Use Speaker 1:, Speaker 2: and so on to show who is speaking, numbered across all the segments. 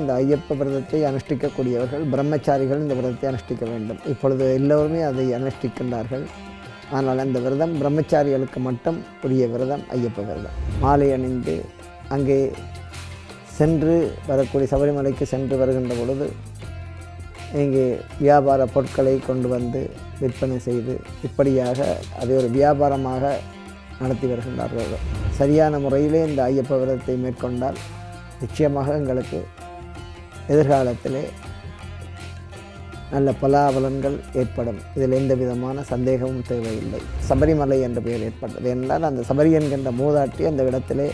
Speaker 1: இந்த ஐயப்ப விரதத்தை அனுஷ்டிக்கக்கூடியவர்கள் பிரம்மச்சாரிகள் இந்த விரதத்தை அனுஷ்டிக்க வேண்டும். இப்பொழுது எல்லோருமே அதை அனுஷ்டிக்கின்றார்கள். ஆனால் அந்த விரதம் பிரம்மச்சாரிகளுக்கு மட்டும் உரிய விரதம் ஐயப்ப விரதம். மாலை அணிந்து அங்கே சென்று வரக்கூடிய சபரிமலைக்கு சென்று வருகின்ற பொழுது இங்கே வியாபார பொருட்களை கொண்டு வந்து விற்பனை செய்து இப்படியாக அதை ஒரு வியாபாரமாக நடத்தி வருகின்றார்கள். சரியான முறையிலே இந்த ஐயப்ப விரதத்தை மேற்கொண்டால் நிச்சயமாக எங்களுக்கு எதிர்காலத்தில் நல்ல பலாபலன்கள் ஏற்படும். இதில் எந்த விதமான சந்தேகமும் தேவையில்லை. சபரிமலை என்ற பெயர் ஏற்பட்டது என்றால் அந்த சபரி என்கின்ற மூதாட்டி அந்த இடத்திலே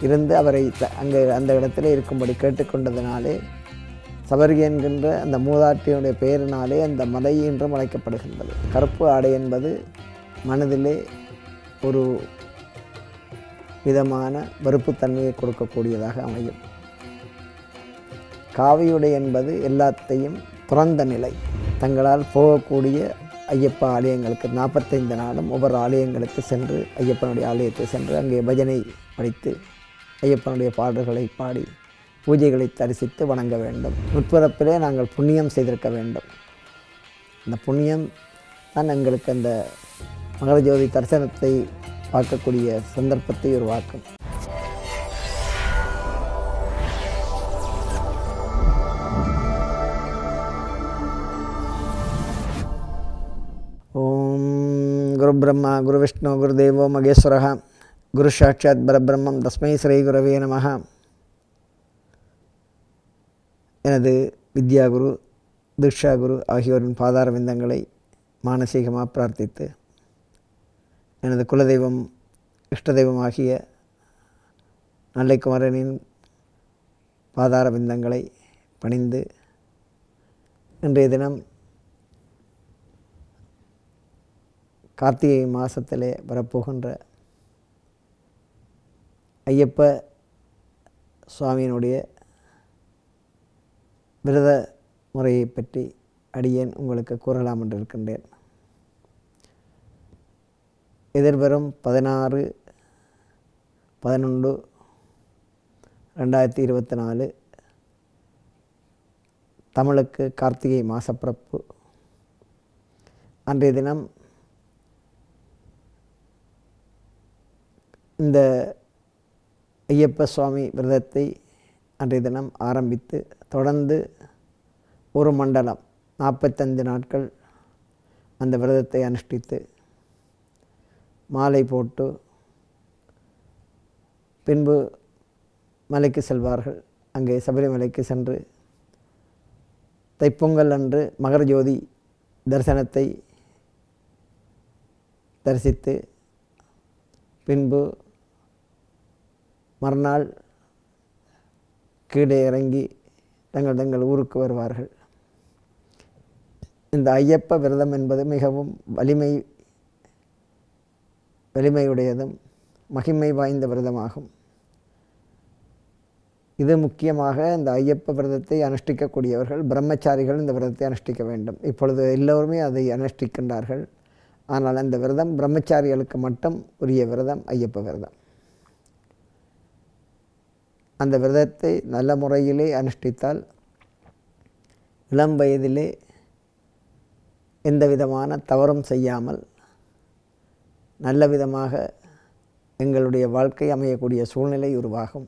Speaker 1: இருந்து அவரை த- அங்கே அந்த இடத்திலே இருக்கும்படி கேட்டுக்கொண்டதினாலே சபரி என்கின்ற அந்த மூதாட்டியுடைய பெயரினாலே அந்த மலை என்றும் அழைக்கப்படுகின்றது. கருப்பு ஆடை என்பது மனதிலே ஒரு விதமான வெறுப்புத்தன்மையை கொடுக்கக்கூடியதாக அமையும். காவியுடை என்பது எல்லாத்தையும் துறந்த நிலை. தங்களால் போகக்கூடிய ஐயப்ப ஆலயங்களுக்கு நாற்பத்தைந்து நாளும் ஒவ்வொரு ஆலயங்களுக்கு சென்று ஐயப்பனுடைய ஆலயத்தை சென்று அங்கே பஜனை படித்து ஐயப்பனுடைய பாடல்களை பாடி பூஜைகளை தரிசித்து வணங்க வேண்டும். உட்பிறப்பிலே நாங்கள் புண்ணியம் செய்திருக்க வேண்டும். அந்த புண்ணியம் தான் எங்களுக்கு அந்த மகரஜோதி தரிசனத்தை பார்க்கக்கூடிய சந்தர்ப்பத்தை உருவாக்கும். குரு பிரம்மா குரு விஷ்ணு குருதேவோ மகேஸ்வர குரு சாட்சாத் பரபிரம்மம் தஸ்மை ஸ்ரீ குரவே நம எனது வித்யா குரு தீக்ஷா குரு ஆகியோரின் பாதார விந்தங்களை மானசீகமாக பிரார்த்தித்து எனது குலதெய்வம் இஷ்ட தெய்வம் ஆகிய நல்லைக்குமரனின் பாதார விந்தங்களை பணிந்து இன்றைய தினம் கார்த்திகை மாதத்திலே வரப்போகின்ற ஐயப்ப சுவாமியினுடைய விரத முறையை பற்றி அடியேன் உங்களுக்கு கூறலாம் என்று இருக்கின்றேன். எதிர்வரும் பதினாறு பதினொன்று ரெண்டாயிரத்தி இருபத்தி நாலு தமிழுக்கு கார்த்திகை மாசப்பிறப்பு. அன்றைய தினம் இந்த ஐயப்ப சுவாமி விரதத்தை அன்றைய தினம் ஆரம்பித்து தொடர்ந்து ஒரு மண்டலம் நாற்பத்தஞ்சு நாட்கள் அந்த விரதத்தை அனுஷ்டித்து மாலை போட்டு பின்பு மலைக்கு செல்வார்கள். அங்கே சபரிமலைக்கு சென்று தைப்பொங்கல் அன்று மகரஜோதி தரிசனத்தை தரிசித்து பின்பு மறுநாள் கீழே இறங்கி தங்கள் தங்கள் ஊருக்கு வருவார்கள். இந்த ஐயப்ப விரதம் என்பது மிகவும் வலிமை வலிமையுடையதும் மகிமை வாய்ந்த விரதமாகும். இது முக்கியமாக இந்த ஐயப்ப விரதத்தை அனுஷ்டிக்கக்கூடியவர்கள் பிரம்மச்சாரிகள் இந்த விரதத்தை அனுஷ்டிக்க வேண்டும். இப்பொழுது எல்லோருமே அதை அனுஷ்டிக்கின்றார்கள். ஆனால் அந்த விரதம் பிரம்மச்சாரிகளுக்கு மட்டும் உரிய விரதம் ஐயப்ப விரதம். அந்த விரதத்தை நல்ல முறையிலே அனுஷ்டித்தால் இளம் வயதிலே எந்த விதமான தவறும் செய்யாமல் நல்ல விதமாக எங்களுடைய வாழ்க்கை அமையக்கூடிய சூழ்நிலை உருவாகும்.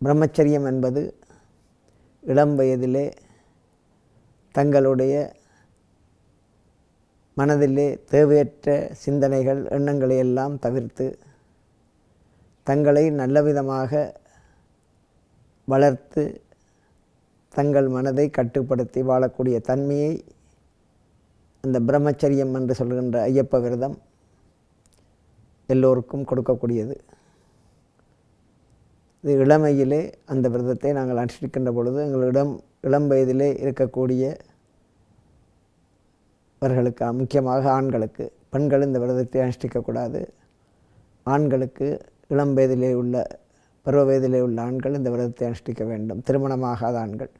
Speaker 1: பிரம்மச்சரியம் என்பது இளம் வயதிலே தங்களுடைய மனதிலே தேவையற்ற சிந்தனைகள் எண்ணங்களை எல்லாம் தவிர்த்து தங்களை நல்ல விதமாக வளர்த்து தங்கள் மனதை கட்டுப்படுத்தி வாழக்கூடிய தன்மையை அந்த பிரம்மச்சரியம் என்று சொல்கின்ற ஐயப்ப விரதம் எல்லோருக்கும் கொடுக்கக்கூடியது. இது இளமையிலே அந்த விரதத்தை நாங்கள் அனுஷ்டிக்கின்ற பொழுது எங்களிடம் இளம் வயதிலே இருக்கக்கூடிய அவர்களுக்கு முக்கியமாக ஆண்களுக்கு பெண்கள் இந்த விரதத்தை அனுஷ்டிக்கக்கூடாது. ஆண்களுக்கு இளம் வயதிலே உள்ள பருவ வயதிலே உள்ள ஆண்கள் இந்த விரதத்தை அனுஷ்டிக்க வேண்டும். திருமணமாகாத ஆண்கள்.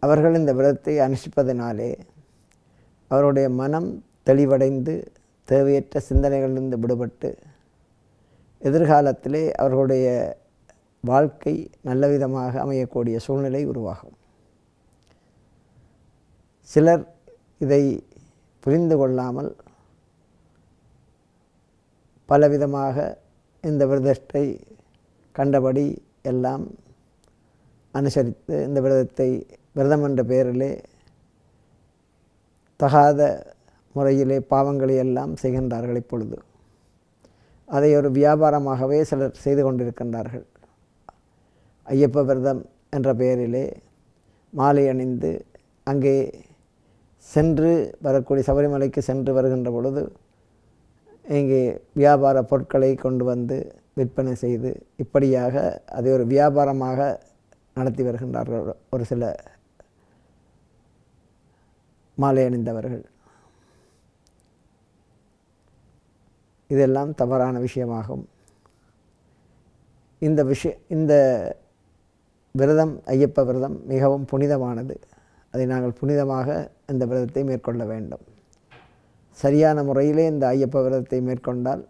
Speaker 1: அவர்கள் இந்த விரதத்தை அனுஷ்டிப்பதனாலே அவருடைய மனம் தெளிவடைந்து தேவையற்ற சிந்தனைகளிலிருந்து விடுபட்டு எதிர்காலத்திலே அவர்களுடைய வாழ்க்கை நல்ல விதமாக அமையக்கூடிய சூழ்நிலை உருவாகும். சிலர் இதை புரிந்து கொள்ளாமல் பலவிதமாக இந்த விரதத்தை கண்டபடி எல்லாம் அனுசரித்து இந்த விரதத்தை விரதம் என்ற பெயரிலே தகாத முறையிலே பாவங்களை எல்லாம் செய்கின்றார்கள் இப்பொழுது. அதை ஒரு வியாபாரமாகவே சிலர் செய்து கொண்டிருக்கின்றார்கள். ஐயப்ப விரதம் என்ற பெயரிலே மாலை அணிந்து அங்கே சென்று வரக்கூடிய சபரிமலைக்கு சென்று வருகின்ற பொழுது இங்கே வியாபார பொருட்களை கொண்டு வந்து விற்பனை செய்து இப்படியாக அதை ஒரு வியாபாரமாக நடத்தி வருகின்றார்கள் ஒரு சில மாலை அணிந்தவர்கள். இதெல்லாம் தவறான விஷயமாகும். இந்த விஷய இந்த விரதம் ஐயப்ப விரதம் மிகவும் புனிதமானது. அதை நாங்கள் புனிதமாக இந்த விரதத்தை மேற்கொள்ள வேண்டும். சரியான முறையிலே இந்த ஐயப்ப விரதத்தை மேற்கொண்டால்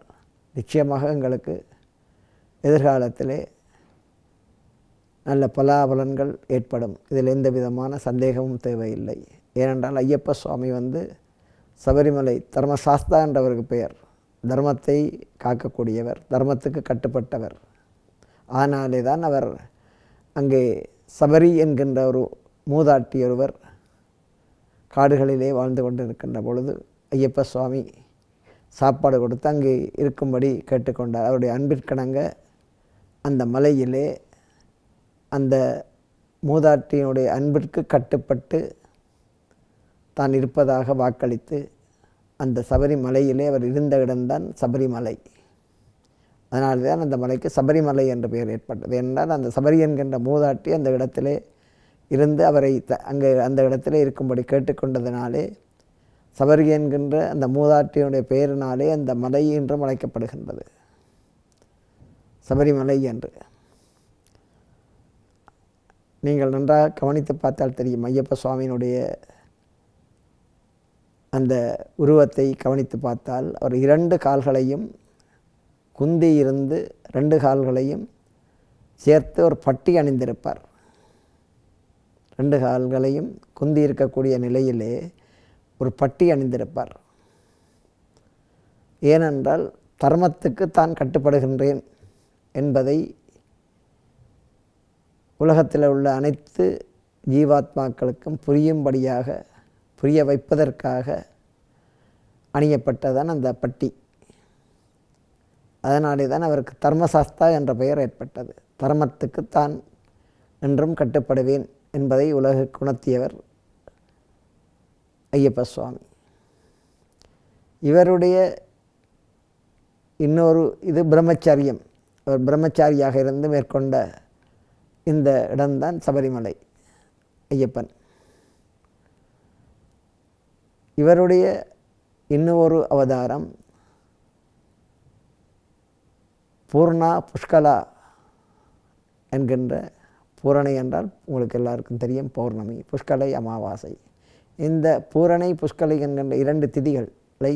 Speaker 1: நிச்சயமாக எங்களுக்கு எதிர்காலத்திலே நல்ல பலாபலன்கள் ஏற்படும். இதில் எந்த விதமான சந்தேகமும் தேவையில்லை. ஏனென்றால் ஐயப்ப சுவாமி வந்து சபரிமலை தர்மசாஸ்தா என்றவருக்கு பெயர். தர்மத்தை காக்கக்கூடியவர் தர்மத்துக்கு கட்டுப்பட்டவர். ஆனாலே தான் அவர் அங்கே சபரி என்கின்ற ஒரு மூதாட்டி ஒருவர் காடுகளிலே வாழ்ந்து கொண்டிருக்கின்ற பொழுது ஐயப்ப சுவாமி சாப்பாடு கொடுத்து அங்கே இருக்கும்படி கேட்டுக்கொண்டார். அவருடைய அன்பிற்கணங்க அந்த மலையிலே அந்த மூதாட்டியினுடைய அன்பிற்கு கட்டுப்பட்டு தான் இருப்பதாக வாக்களித்து அந்த சபரிமலையிலே அவர் இருந்த இடம்தான் சபரிமலை. அதனால தான் அந்த மலைக்கு சபரிமலை என்ற பெயர் ஏற்பட்டது. என்றால் அந்த சபரி என்கின்ற மூதாட்டி அந்த இடத்திலே இருந்து அவரை த அங்கே அந்த இடத்திலே இருக்கும்படி கேட்டுக்கொண்டதினாலே சபரி என்கின்ற அந்த மூதாட்டியினுடைய பெயரினாலே அந்த மலை என்றும் அழைக்கப்படுகின்றது. சபரிமலை என்று. நீங்கள் நன்றாக கவனித்து பார்த்தால் தெரியும் ஐயப்ப சுவாமியினுடைய அந்த உருவத்தை கவனித்து பார்த்தால் அவர் இரண்டு கால்களையும் குந்தி இருந்து ரெண்டு கால்களையும் சேர்த்து ஒரு பட்டி அணிந்திருப்பார். ரெண்டு கால்களையும் குந்தி இருக்கக்கூடிய நிலையிலே ஒரு பட்டி அணிந்திருப்பார். ஏனென்றால் தர்மத்துக்கு தான் கட்டுப்படுகின்றேன் என்பதை உலகத்தில் உள்ள அனைத்து ஜீவாத்மாக்களுக்கும் புரியும்படியாக புரிய வைப்பதற்காக அணியப்பட்டதான் அந்த பட்டி. அதனாலே தான் அவருக்கு தர்மசாஸ்தா என்ற பெயர் ஏற்பட்டது. தர்மத்துக்கு தான் என்றும் கட்டுப்படுவேன் என்பதை உலக உணர்த்தியவர் ஐயப்ப சுவாமி இவருடைய இன்னொரு இது பிரம்மச்சாரியம். அவர் பிரம்மச்சாரியாக இருந்து மேற்கொண்ட இந்த இடம்தான் சபரிமலை ஐயப்பன். இவருடைய இன்னொரு அவதாரம் பூர்ணா புஷ்கலா என்கின்ற பூரணை என்றால் உங்களுக்கு எல்லாருக்கும் தெரியும் பௌர்ணமி புஷ்கலை அமாவாசை. இந்த பூரணை புஷ்கலை என்கின்ற இரண்டு திதிகளை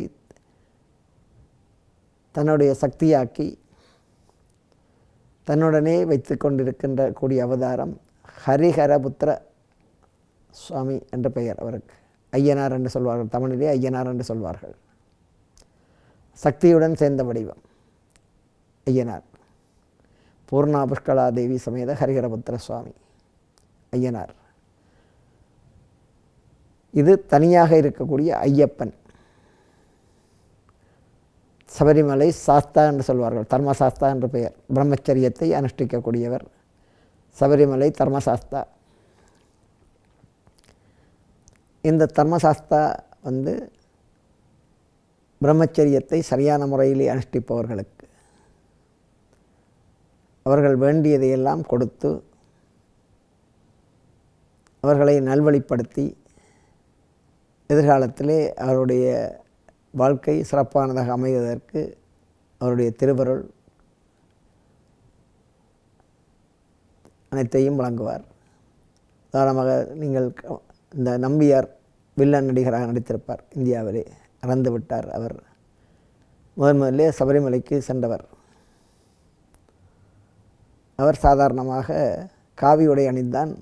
Speaker 1: தன்னுடைய சக்தியாக்கி தன்னுடனே வைத்து கொண்டிருக்கின்ற கூடிய அவதாரம் ஹரிஹரபுத்திர சுவாமி என்ற பெயர். அவருக்கு ஐயனார் என்று சொல்வார்கள் தமிழிலே ஐயனார் என்று சொல்வார்கள். சக்தியுடன் சேர்ந்த வடிவம் ஐயனார். பூர்ணா புஷ்கலா தேவி சமேத ஹரிஹரபுத்திர சுவாமி ஐயனார். இது தனியாக இருக்கக்கூடிய ஐயப்பன். சபரிமலை சாஸ்தா என்று சொல்வார்கள் தர்மசாஸ்தா என்று பெயர். பிரம்மச்சரியத்தை அனுஷ்டிக்கக்கூடியவர் சபரிமலை தர்மசாஸ்தா. இந்த தர்மசாஸ்தா வந்து பிரம்மச்சரியத்தை சரியான முறையிலே அனுஷ்டிப்பவர்களுக்கு அவர்கள் வேண்டியதையெல்லாம் கொடுத்து அவர்களை நல்வழிப்படுத்தி எதிர்காலத்திலே அவருடைய வாழ்க்கை சிறப்பானதாக அமைவதற்கு அவருடைய திருவருள் அனைத்தையும் வழங்குவார். உதாரணமாக நீங்கள் இந்த நம்பியார் வில்லன் நடிகராக நடித்திருப்பார். இந்தியாவிலே இறந்து விட்டார் அவர். முதன் முதலே சபரிமலைக்கு சென்றவர். அவர் சாதாரணமாக காவி உடை அணிந்தான்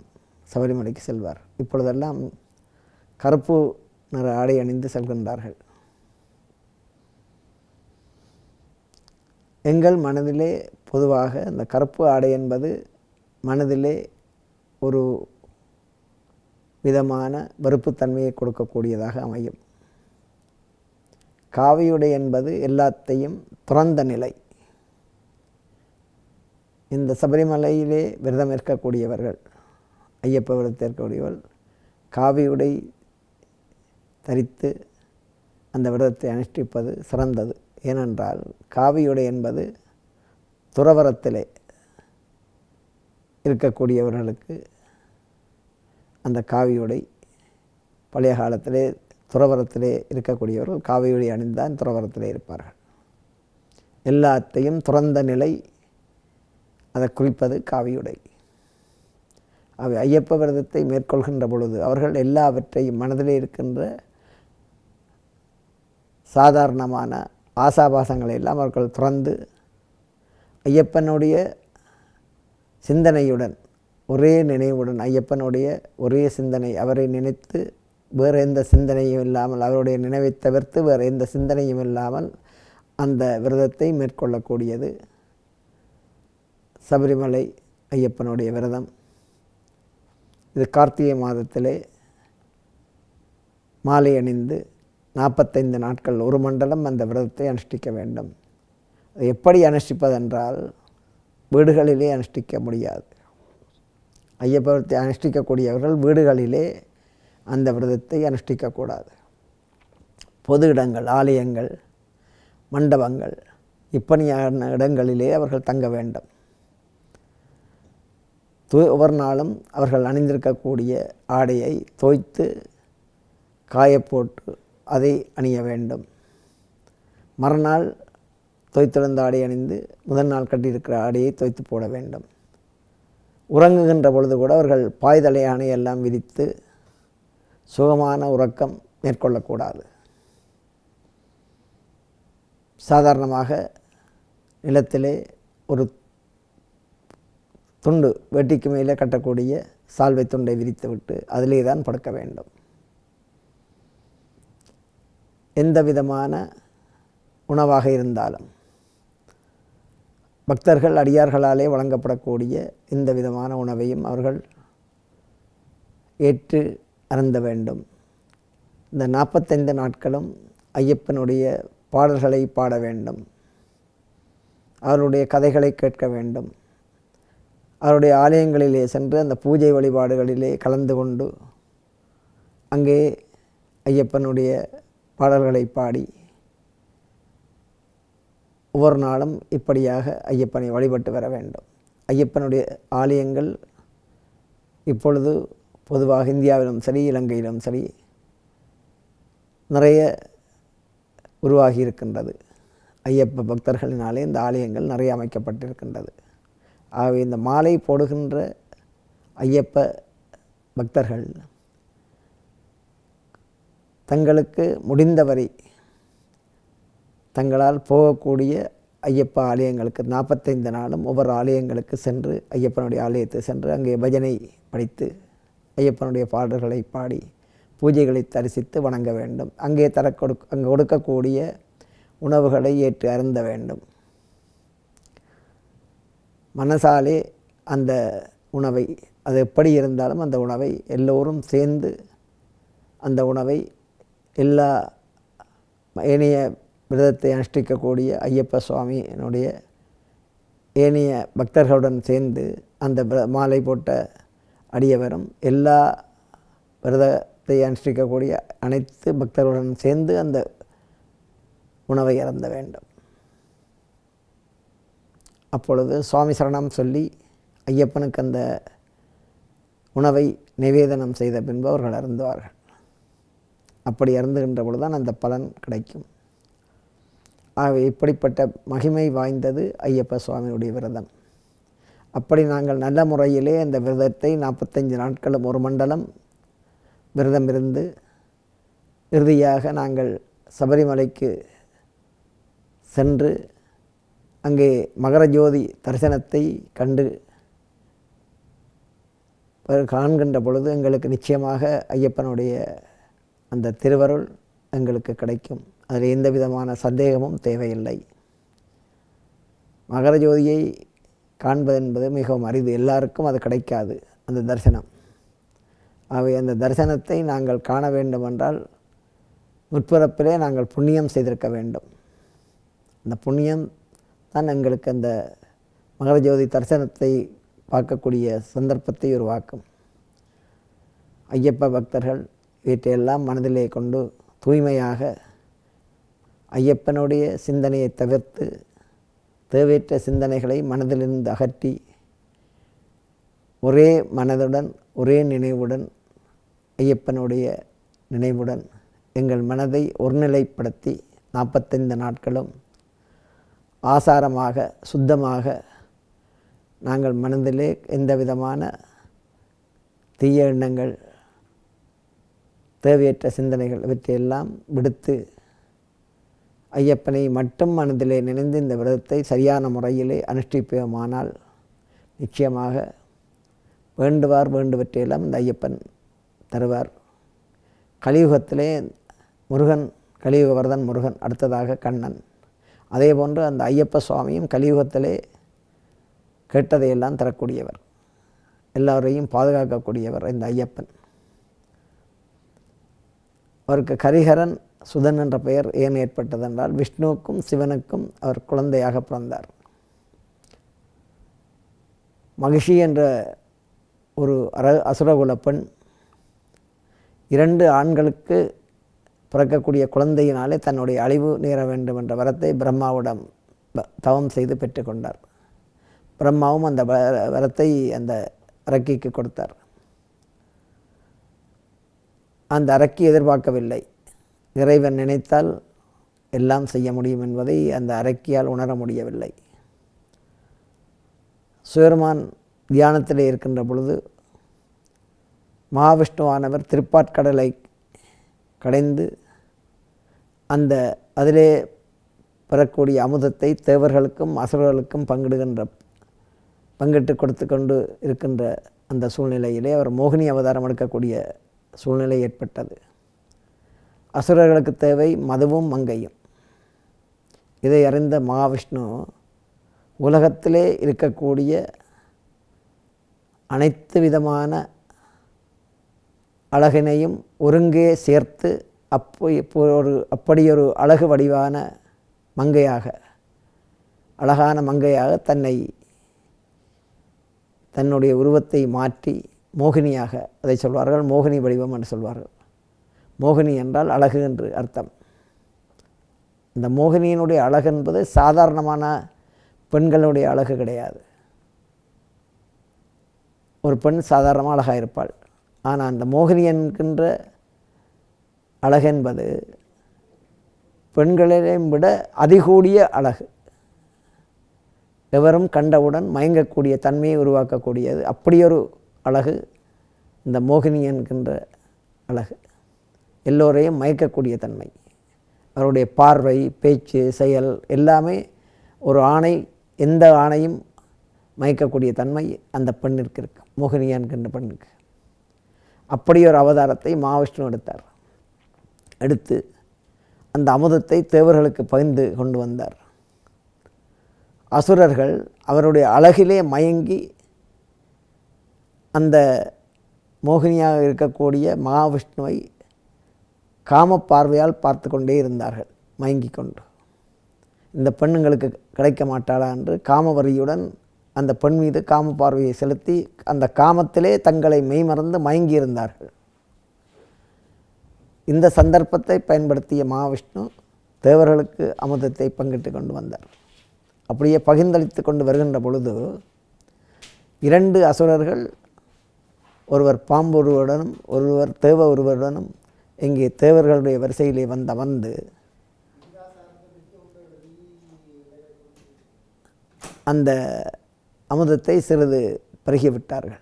Speaker 1: சபரிமலைக்கு செல்வார். இப்பொழுதெல்லாம் கருப்பு நிற ஆடை அணிந்து செல்கின்றார்கள். எங்கள் மனதிலே பொதுவாக இந்த கருப்பு ஆடை என்பது மனதிலே ஒரு விதமான வெறுப்புத்தன்மையை கொடுக்கக்கூடியதாக அமையும். காவியுடை என்பது எல்லாத்தையும் துறந்த நிலை. இந்த சபரிமலையிலே விரதம் இருக்கக்கூடியவர்கள் ஐயப்ப விரதத்தில் இருக்கக்கூடியவர்கள் காவியுடை தரித்து அந்த விரதத்தை அனுஷ்டிப்பது சிறந்தது. ஏனென்றால் காவியுடை என்பது துறவரத்திலே இருக்கக்கூடியவர்களுக்கு அந்த காவியுடை பழைய காலத்திலே துறவரத்திலே இருக்கக்கூடியவர்கள் காவியுடை அணிந்தான் துறவரத்திலே இருப்பார்கள். எல்லாத்தையும் துறந்த நிலை அதை குறிப்பது காவியுடை. அவை ஐயப்ப விரதத்தை மேற்கொள்கின்ற பொழுது அவர்கள் எல்லாவற்றையும் மனதிலே இருக்கின்ற சாதாரணமான ஆசாபாசங்களை எல்லாம் அவர்கள் துறந்து ஐயப்பனுடைய சிந்தனையுடன் ஒரே நினைவுடன் ஐயப்பனுடைய ஒரே சிந்தனை அவரை நினைத்து வேறு எந்த சிந்தனையும் இல்லாமல் அவருடைய நினைவை தவிர்த்து வேறு எந்த சிந்தனையும் இல்லாமல் அந்த விரதத்தை மேற்கொள்ளக்கூடியது சபரிமலை ஐயப்பனுடைய விரதம். இது கார்த்திகை மாதத்திலே மாலை அணிந்து நாற்பத்தைந்து நாட்கள் ஒரு மண்டலம் அந்த விரதத்தை அனுஷ்டிக்க வேண்டும். அது எப்படி அனுஷ்டிப்பதென்றால் வீடுகளிலே அனுஷ்டிக்க முடியாது. ஐயப்பத்தை அனுஷ்டிக்கக்கூடியவர்கள் வீடுகளிலே அந்த விரதத்தை அனுஷ்டிக்கக்கூடாது. பொது இடங்கள் ஆலயங்கள் மண்டபங்கள் இப்படியான இடங்களிலே அவர்கள் தங்க வேண்டும். ஒவ்வொரு நாளும் அவர்கள் அணிந்திருக்கக்கூடிய ஆடையை தோய்த்து காயப்போட்டு அதை அணிய வேண்டும். மறுநாள் தோய்த்தெழுந்த ஆடை அணிந்து முதல் நாள் கட்டியிருக்கிற ஆடையை தோய்த்து போட வேண்டும். உறங்குகின்ற பொழுது கூட அவர்கள் பாய்தலை அணை எல்லாம் விரித்து சுகமான உறக்கம் மேற்கொள்ளக்கூடாது. சாதாரணமாக நிலத்திலே ஒரு துண்டு வெட்டிக்கு மேலே கட்டக்கூடிய சால்வை துண்டை விரித்து விட்டு அதிலே தான் படுக்க வேண்டும். எந்த விதமான உணவாக இருந்தாலும் பக்தர்கள் அடியார்களாலே வழங்கப்படக்கூடிய எந்த விதமான உணவையும் அவர்கள் ஏற்று அருந்த வேண்டும். இந்த நாற்பத்தைந்து நாட்களும் ஐயப்பனுடைய பாடல்களை பாட வேண்டும். அவருடைய கதைகளை கேட்க வேண்டும். அவருடைய ஆலயங்களிலே சென்று அந்த பூஜை வழிபாடுகளிலே கலந்து கொண்டு அங்கே ஐயப்பனுடைய பாடல்களை பாடி ஒவ்வொரு நாளும் இப்படியாக ஐயப்பனை வழிபட்டு வர வேண்டும். ஐயப்பனுடைய ஆலயங்கள் இப்பொழுது பொதுவாக இந்தியாவிலும் சரி இலங்கையிலும் சரி நிறைய உருவாகி இருக்கின்றது. ஐயப்ப பக்தர்களினாலே இந்த ஆலயங்கள் நிறைய அமைக்கப்பட்டிருக்கின்றது. ஆகவே இந்த மாலை போடுகின்ற ஐயப்ப பக்தர்கள் தங்களுக்கு முடிந்தவரை தங்களால் போகக்கூடிய ஐயப்ப ஆலயங்களுக்கு நாற்பத்தைந்து நாளும் ஒவ்வொரு ஆலயங்களுக்கு சென்று ஐயப்பனுடைய ஆலயத்தை சென்று அங்கே பஜனை படித்து ஐயப்பனுடைய பாடல்களை பாடி பூஜைகளை தரிசித்து வணங்க வேண்டும். அங்கே தர கொடு அங்கே கொடுக்கக்கூடிய உணவுகளை ஏற்று அருந்த வேண்டும். மனசாலே அந்த உணவை அது எப்படி இருந்தாலும் அந்த உணவை எல்லோரும் சேர்ந்து அந்த உணவை எல்லா ஏனைய விரதத்தை அனுஷ்டிக்கக்கூடிய ஐயப்ப சுவாமியினுடைய ஏனைய பக்தர்களுடன் சேர்ந்து அந்த மாலை போட்ட அடியவரும் எல்லா விரதத்தை அனுஷ்டிக்கக்கூடிய அனைத்து பக்தர்களுடன் சேர்ந்து அந்த உணவை இறந்த வேண்டும். அப்பொழுது சுவாமி சரணம் சொல்லி ஐயப்பனுக்கு அந்த உணவை நிவேதனம் செய்த பின்பு அவர்கள் அருந்துவார்கள். அப்படி அருந்துகின்ற பொழுதுதான் அந்த பலன் கிடைக்கும். ஆகவே இப்படிப்பட்ட மகிமை வாய்ந்தது ஐயப்ப சுவாமியுடைய விரதம். அப்படி நாங்கள் நல்ல முறையிலே அந்த விரதத்தை நாற்பத்தஞ்சு நாட்களும் ஒரு மண்டலம் விரதம் இருந்து இறுதியாக நாங்கள் சபரிமலைக்கு சென்று அங்கே மகர ஜோதி தரிசனத்தை கண்டு காண்கின்ற பொழுது எங்களுக்கு நிச்சயமாக ஐயப்பனுடைய அந்த திருவருள் எங்களுக்கு கிடைக்கும். அதில் எந்த விதமான சந்தேகமும் தேவையில்லை. மகர ஜோதியை காண்பது என்பது மிகவும் அரிது. எல்லாருக்கும் அது கிடைக்காது அந்த தரிசனம். ஆகவே அந்த தரிசனத்தை நாங்கள் காண வேண்டுமென்றால் முற்பிறப்பிலே நாங்கள் புண்ணியம் செய்திருக்க வேண்டும். அந்த புண்ணியம் தான் எங்களுக்கு அந்த மகர ஜோதி தரிசனத்தை பார்க்கக்கூடிய சந்தர்ப்பத்தை உருவாக்கும். ஐயப்ப பக்தர்கள் இவற்றையெல்லாம் மனதிலே கொண்டு தூய்மையாக ஐயப்பனுடைய சிந்தனையை தவிர்த்து தேவையற்ற சிந்தனைகளை மனதிலிருந்து அகற்றி ஒரே மனதுடன் ஒரே நினைவுடன் ஐயப்பனுடைய நினைவுடன் எங்கள் மனதை ஒருநிலைப்படுத்தி நாற்பத்தைந்து நாட்களும் ஆசாரமாக சுத்தமாக நாங்கள் மனதிலே எந்த விதமான தீய எண்ணங்கள் தேவையற்ற சிந்தனைகள் இவற்றையெல்லாம் விடுத்து ஐயப்பனை மட்டும் மனதிலே நினைந்து இந்த விரதத்தை சரியான முறையிலே அனுஷ்டிப்போமானால் நிச்சயமாக வேண்டுவார் வேண்டுவற்றையெல்லாம் இந்த ஐயப்பன் தருவார். கலியுகத்திலே முருகன் கலியுக வரதன் முருகன் அடுத்ததாக கண்ணன். அதே போன்று அந்த ஐயப்ப சுவாமியும் கலியுகத்திலே கேட்டதையெல்லாம் தரக்கூடியவர். எல்லோரையும் பாதுகாக்கக்கூடியவர் இந்த ஐயப்பன். அவருக்கு கரிஹரன் சுதன் என்ற பெயர் ஏன் ஏற்பட்டதென்றால் விஷ்ணுவுக்கும் சிவனுக்கும் அவர் குழந்தையாக பிறந்தார். மகிஷி என்ற ஒரு அர அசுரகுல பெண் இரண்டு ஆண்களுக்கு பிறக்கக்கூடிய குழந்தையினாலே தன்னுடைய அழிவு நேர வேண்டும் என்ற வரத்தை பிரம்மாவிடம் ப- தவம் செய்து பெற்றுக்கொண்டார் பிரம்மாவும் அந்த வ- வரத்தை அந்த அரக்கிக்கு கொடுத்தார். அந்த அரக்கி எதிர்பார்க்கவில்லை. இறைவன் நினைத்தால் எல்லாம் செய்ய முடியும் என்பதை அந்த அரக்கியால் உணர முடியவில்லை. சுயர்மான் தியானத்திலே இருக்கின்ற பொழுது மகாவிஷ்ணுவானவர் திருப்பாட்கடலை கடைந்து அந்த அதிலே பெறக்கூடிய அமுதத்தை தேவர்களுக்கும் அசுரர்களுக்கும் பங்கிடுகின்ற பங்கிட்டு கொடுத்து கொண்டு இருக்கின்ற அந்த சூழ்நிலையிலே அவர் மோகினி அவதாரம் எடுக்கக்கூடிய சூழ்நிலை ஏற்பட்டது. அசுரர்களுக்கு தேவை மதுவும் மங்கையும். இதை அறிந்த மகாவிஷ்ணு உலகத்திலே இருக்கக்கூடிய அனைத்து விதமான அழகினையும் ஒருங்கே சேர்த்து அப்போ இப்போ ஒரு அப்படியொரு அழகு வடிவான மங்கையாக அழகான மங்கையாக தன்னை தன்னுடைய உருவத்தை மாற்றி மோகினியாக அதை சொல்வார்கள் மோகினி வடிவம் என்று சொல்வார்கள். மோகினி என்றால் அழகு என்று அர்த்தம். இந்த மோகினியினுடைய அழகு என்பது சாதாரணமான பெண்களுடைய அழகு கிடையாது. ஒரு பெண் சாதாரணமாக அழகாக இருப்பாள். ஆனால் அந்த மோகினி என்கின்ற அழகு என்பது பெண்களையும் விட அதிகூடிய அழகு. எவரும் கண்டவுடன் மயங்கக்கூடிய தன்மையை உருவாக்கக்கூடியது. அப்படியொரு அழகு இந்த மோகினி என்கின்ற அழகு எல்லோரையும் மயக்கக்கூடிய தன்மை. அவருடைய பார்வை பேச்சு செயல் எல்லாமே ஒரு ஆணை எந்த ஆணையும் மயக்கக்கூடிய தன்மை அந்த பெண்ணிற்கு இருக்கு மோகினி என்கின்ற பெண்ணுக்கு. அப்படி ஒரு அவதாரத்தை மகாவிஷ்ணு எடுத்தார். எடுத்து அந்த அமுதத்தை தேவர்களுக்கு பகிர்ந்து கொண்டு வந்தார். அசுரர்கள் அவருடைய அழகிலே மயங்கி அந்த மோகினியாக இருக்கக்கூடிய மகாவிஷ்ணுவை காம பார்வையால் பார்த்து கொண்டே இருந்தார்கள் மயங்கி கொண்டு. இந்த பெண்ணுங்களுக்கு கிடைக்க மாட்டாளா என்று காமவரியுடன் அந்த பெண் மீது காம பார்வையை செலுத்தி அந்த காமத்திலே தங்களை மெய்மறந்து மயங்கி இருந்தார்கள் இந்த சந்தர்ப்பத்தை பயன்படுத்திய மகாவிஷ்ணு தேவர்களுக்கு அமுதத்தை பங்கிட்டு கொண்டு வந்தார். அப்படியே பகிர்ந்தளித்து கொண்டு வருகின்ற பொழுது இரண்டு அசுரர்கள் ஒருவர் பாம்பு ஒருவருடனும் ஒருவர் தேவ ஒருவருடனும் இங்கே தேவர்களுடைய வரிசையிலே வந்த வந்து அந்த அமுதத்தை சிறிது பருகிவிட்டார்கள்.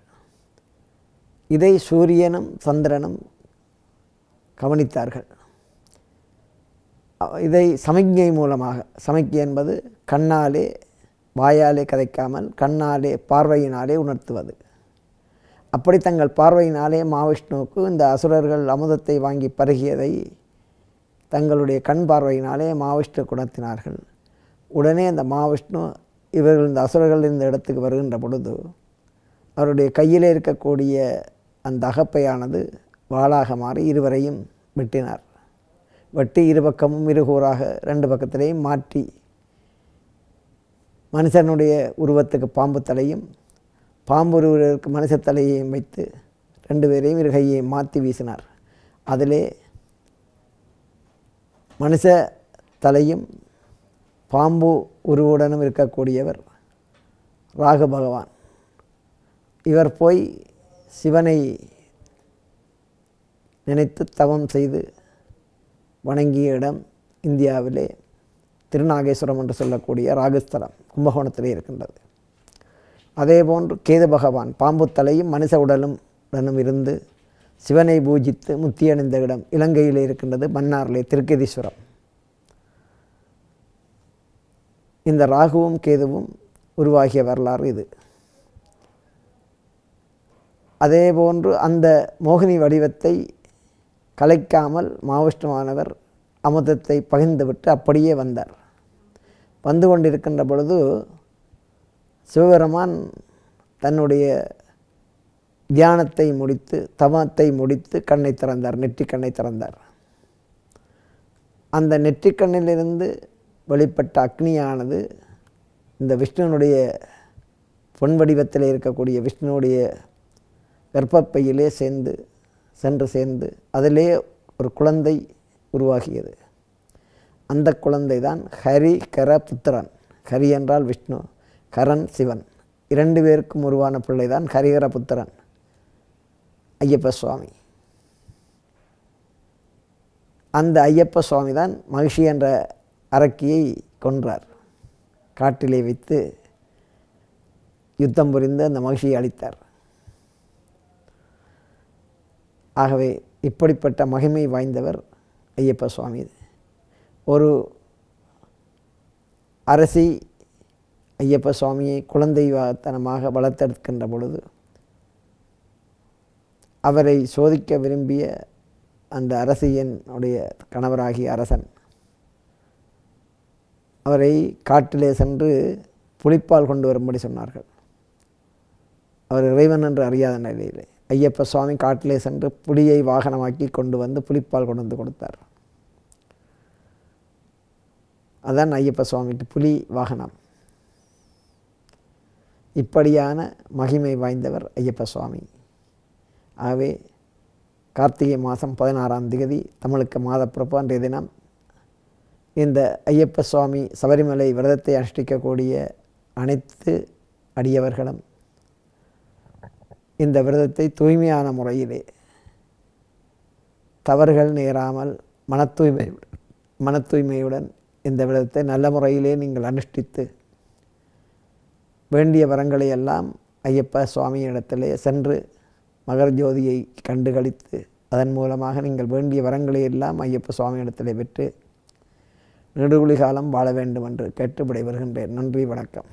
Speaker 1: இதை சூரியனும் சந்திரனும் கவனித்தார்கள். இதை சமிக்ஞை மூலமாக சமிக்ஞை என்பது கண்ணாலே வாயாலே கதைக்காமல் கண்ணாலே பார்வையினாலே உணர்த்துவது. அப்படி தங்கள் பார்வையினாலே மகாவிஷ்ணுவுக்கு இந்த அசுரர்கள் அமுதத்தை வாங்கி பருகியதை தங்களுடைய கண் பார்வையினாலே மகாவிஷ்ணு குணத்தினார்கள். உடனே அந்த மகாவிஷ்ணு இவர்கள் இந்த அசுரர்கள் இந்த இடத்துக்கு வருகின்ற பொழுது அவருடைய கையிலே இருக்கக்கூடிய அந்த அகப்பையானது வாளாக மாறி இருவரையும் வெட்டினார். வெட்டி இருபக்கமும் இருகூறாக ரெண்டு பக்கத்திலேயும் மாற்றி மனுஷனுடைய உருவத்துக்கு பாம்பு தலையும் பாம்பு உருவருக்கு தலையையும் வைத்து ரெண்டு பேரையும் இரு மாற்றி வீசினார். அதிலே மனுஷ தலையும் பாம்பு உருவுடனும் இருக்கக்கூடியவர் ராகு பகவான் இவர் போய் சிவனை நினைத்து தவம் செய்து வணங்கிய இடம் இந்தியாவிலே திருநாகேஸ்வரம் என்று சொல்லக்கூடிய ராகுஸ்தலம் கும்பகோணத்திலே இருக்கின்றது. அதே போன்று கேது பகவான் பாம்பு தலையும் மனுஷ உடலும் உடனும் இருந்து சிவனை பூஜித்து முத்தியடைந்த இடம் இலங்கையில் இருக்கின்றது மன்னாரிலே திருக்கதீஸ்வரம். இந்த ராகுவும் கேதுவும் உருவாகிய வரலாறு இது. அதே போன்று அந்த மோகினி வடிவத்தை கலைக்காமல் மாவிஷ்ணுவானவர் அமுதத்தை பகிர்ந்துவிட்டு அப்படியே வந்தார். வந்து கொண்டிருக்கின்ற பொழுது சிவபெருமான் தன்னுடைய தியானத்தை முடித்து தவத்தை முடித்து கண்ணை திறந்தார் நெற்றி கண்ணை திறந்தார். அந்த நெற்றிக்கண்ணிலிருந்து வெளிப்பட்ட அக்னியானது இந்த விஷ்ணுனுடைய பொன் வடிவத்தில் இருக்கக்கூடிய விஷ்ணுனுடைய கர்ப்பப்பையிலே சேர்ந்து சென்று சேர்ந்து அதிலே ஒரு குழந்தை உருவாகியது. அந்த குழந்தை தான் ஹரி கர புத்திரன் ஹரி என்றால் விஷ்ணு. கரண் சிவன். இரண்டு பேருக்கும் உருவான பிள்ளை தான் ஹரிகர புத்திரன் ஐயப்ப சுவாமி. அந்த ஐயப்ப சுவாமி தான் மகிழ்ச்சி என்ற அரக்கியை கொன்றார். காட்டிலே வைத்து யுத்தம் புரிந்து அந்த மகிழ்ச்சியை அளித்தார் ஆகவே இப்படிப்பட்ட மகிமை வாய்ந்தவர் ஐயப்ப சுவாமி. ஒரு அரசி ஐயப்ப சுவாமியை குழந்தைத்தனமாக வளர்த்தெடுக்கின்ற பொழுது அவரை சோதிக்க விரும்பிய அந்த அரசியனுடைய கணவராகிய அரசன் அவரை காட்டிலே சென்று புளிப்பால் கொண்டு வரும்படி சொன்னார்கள். அவர் இறைவன் என்று அறியாத நிலையிலே ஐயப்ப சுவாமி காட்டிலே சென்று புலியை வாகனமாக்கி கொண்டு வந்து புலிப்பால் கொண்டு வந்து கொடுத்தார். அதான் ஐயப்ப சுவாமிக்கு புலி வாகனம். இப்படியான மகிமை வாய்ந்தவர் ஐயப்ப சுவாமி. ஆகவே கார்த்திகை மாதம் பதினாறாம் தேதி தமிழுக்கு மாதப்பிறப்பு அன்றைய தினம் இந்த ஐயப்ப சுவாமி சபரிமலை விரதத்தை அனுஷ்டிக்கக்கூடிய அனைத்து அடியவர்களும் இந்த விரதத்தை தூய்மையான முறையிலே தவறுகள் நேராமல் மன தூய்மை மன தூய்மையுடன் இந்த விரதத்தை நல்ல முறையிலே நீங்கள் அனுஷ்டித்து வேண்டிய வரங்களை எல்லாம் ஐயப்ப சுவாமியிடத்திலே சென்று மகர ஜோதியை கண்டுகளித்து அதன் மூலமாக நீங்கள் வேண்டிய வரங்களை எல்லாம் ஐயப்ப சுவாமியிடத்திலே பெற்று நெடுகுலி காலம் வாழ வேண்டும் என்று கேட்டு விடைபெறுகின்றேன் நன்றி வணக்கம்.